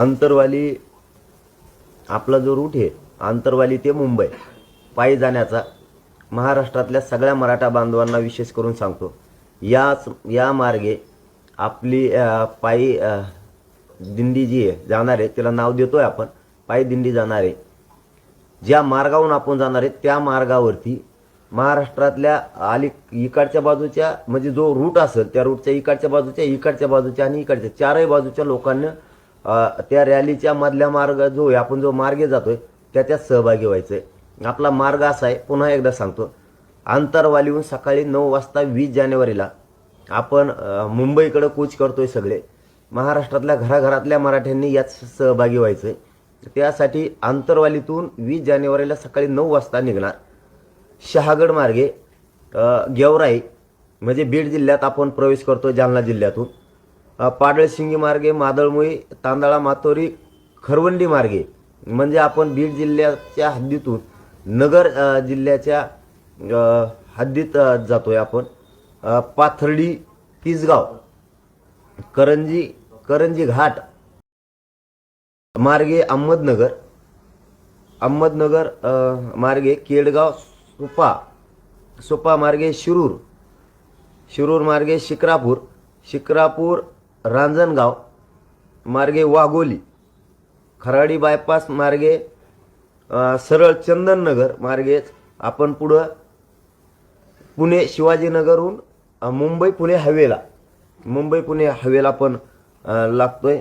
अंतरवाली आपला जो रूट आहे अंतरवाली ते मुंबई पायी जाण्याचा महाराष्ट्रातल्या सगळ्या मराठा बांधवांना विशेष करून सांगतो. याच या मार्गे आपली पायी दिंडी जी आहे जाणार आहे तिला नाव देतो आहे आपण पायी दिंडी जाणार आहे. ज्या मार्गावरून आपण जाणार आहे त्या मार्गावरती महाराष्ट्रातल्या आली इकडच्या बाजूच्या म्हणजे जो रूट असेल त्या रूटच्या इकडच्या बाजूच्या इकडच्या बाजूच्या आणि इकडच्या चारही बाजूच्या लोकांना त्या रॅलीच्या मधल्या मार्ग जो आहे आपण जो मार्गे जातोय त्याच्यात सहभागी व्हायचं आहे आपला मार्ग असा आहे पुन्हा एकदा सांगतो. आंतरवालीहून सकाळी नऊ वाजता वीस जानेवारीला आपण मुंबईकडं मुंबईकडे कूच करतोय सगळे. महाराष्ट्रातल्या घराघरातल्या मराठ्यांनी यात सहभागी व्हायचं आहे त्यासाठी आंतरवालीतून वीस जानेवारीला सकाळी नऊ वाजता निघणार. शहागड मार्गे गेवराई म्हणजे बीड जिल्ह्यात आपण प्रवेश करतो जालना जिल्ह्यातून. पाडळशिंगी मार्गे मादळमुई तांदळा मातोरी खरवंडी मार्गे. म्हणजे आपण बीड जिल्ह्याच्या हद्दीतून नगर जिल्ह्याच्या हद्दीत जातोय आपण. पाथर्डी तिसगाव करंजी करंजी घाट मार्गे अहमदनगर अहमदनगर मार्गे केडगाव सुपा सोपा मार्गे शिरूर शिरूर मार्गे शिक्रापूर शिक्रापूर रांजणगाव मार्गे वाघोली खराडी बायपास मार्गे सरळ चंदननगर मार्गेच आपण पुढं पुणे शिवाजीनगरहून मुंबई पुणे हवेला. मुंबई पुणे हवेला पण लागतोय.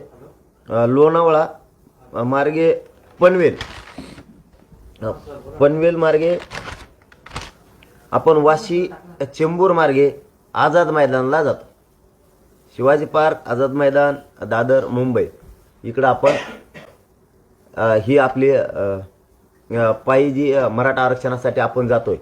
लोणावळा मार्गे पनवेल. पनवेल मार्गे आपण वाशी चेंबूर मार्गे आझाद मैदानला जातो. शिवाजी पार्क आझाद मैदान दादर मुंबई. इकडं आपण ही आपली पायी जी मराठा आरक्षणासाठी आपण जातोय.